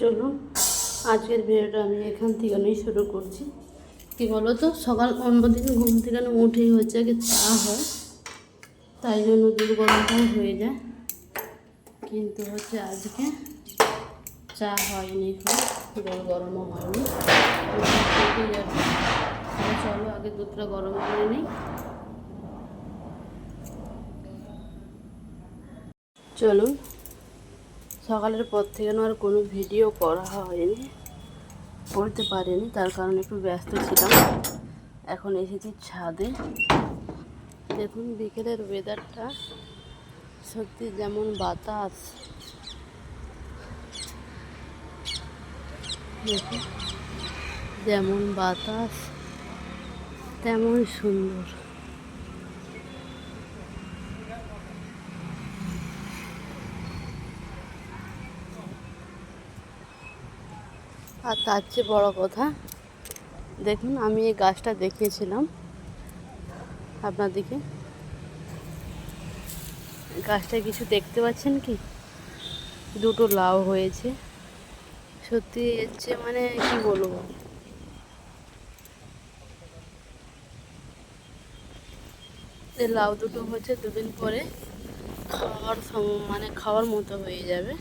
চলুন আজকের ভিডিওটা আমি এখান থেকে নিয়ে শুরু করছি। কি বলো তো সকাল অন্যদিন ঘুম থেকে উঠেই হচ্ছে আগে চা হয়, তাই জন্য দুধ হয়ে যায়। কিন্তু হচ্ছে আজকে চা হয়নি দুধ গরমও হয়নি। চলো আগে দুধটা গরম করে নিই। চলুন। সকালের পর থেকে আর কোনো ভিডিও করা হয়নি, করতে পারিনি, তার কারণে একটু ব্যস্ত ছিলাম। এখন এসেছি ছাদে। দেখুন বিকেলের ওয়েদারটা সত্যি যেমন বাতাস। দেখুন, যেমন বাতাস, তেমন সুন্দর। আর তার চেয়ে বড় কথা, দেখুন আমি এই গাছটা দেখিয়েছিলাম আপনাদেরকে গাছটায় কিছু দেখতে পাচ্ছেন কি? দুটো লাউ হয়েছে। সত্যি চেয়ে মানে কি বলব? লাউ দুটো হচ্ছে দুদিন পরে, খাওয়ার মানে খাওয়ার মতো হয়ে যাবে।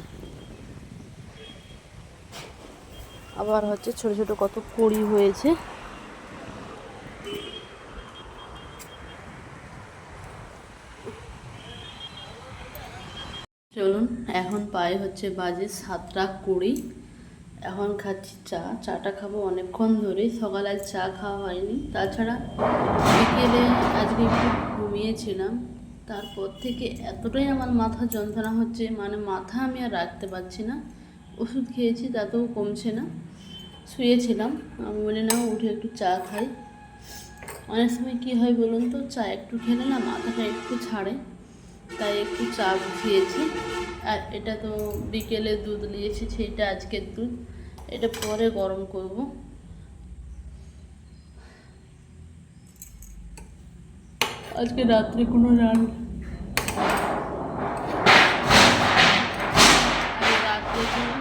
আবার হচ্ছে ছোট ছোট কত কুড়ি হয়েছে। চলুন, এখন পায়ে হচ্ছে বাজে সাতটা কুড়ি। এখন খাচ্ছি চা। চাটা খাব অনেকক্ষণ ধরে। সকালে চা খাওয়া হয়নি। তাছাড়া বিকেলে আজকে একটু ঘুমিয়েছিলাম। তারপর থেকে এতটাই আমার মাথা যন্ত্রণা হচ্ছে মানে মাথা আমি আর রাখতে পারছি না। ওষুধ খেয়েছি, তাতেও কমছে না। শুয়েছিলাম। আমি বলি না উঠে একটু চা খাই। অনেক সময় কী হয় বলুন তো, চা একটু খেলে না মাথাটা একটু ছাড়ে, তাই একটু চা বসিয়েছি আর এটা তো বিকেলে দুধ নিয়ে সেইটা আজকের দুধ। এটা পরে গরম করব। আজকে রাত্রে কোনো রান রাত্রে কোনো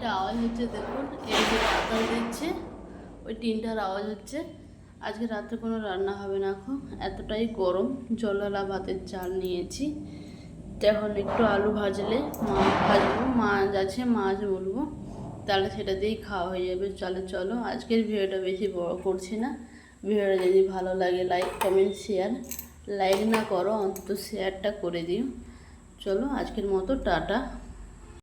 এটা আওয়াজ হচ্ছে দেখুন, এই যে বাতাস দিচ্ছে, ওই টিনটার আওয়াজ হচ্ছে। আজকে রাত্রে কোনো রান্না হবে না এখন, এতটাই গরম, জলওয়ালা ভাতের চাল নিয়েছি। এখন একটু আলু ভাজলে মাছ ভাজবো, মাছ আছে, মাছ বলব, তাহলে সেটা দিয়েই খাওয়া হয়ে যাবে। চলো চলো, আজকের ভিডিওটা বেশি বড় করছি না। ভিডিওটা যদি ভালো লাগে লাইক কমেন্ট শেয়ার লাইক না করো, অন্তত শেয়ারটা করে দিও। চলো, আজকের মতো, টাটা।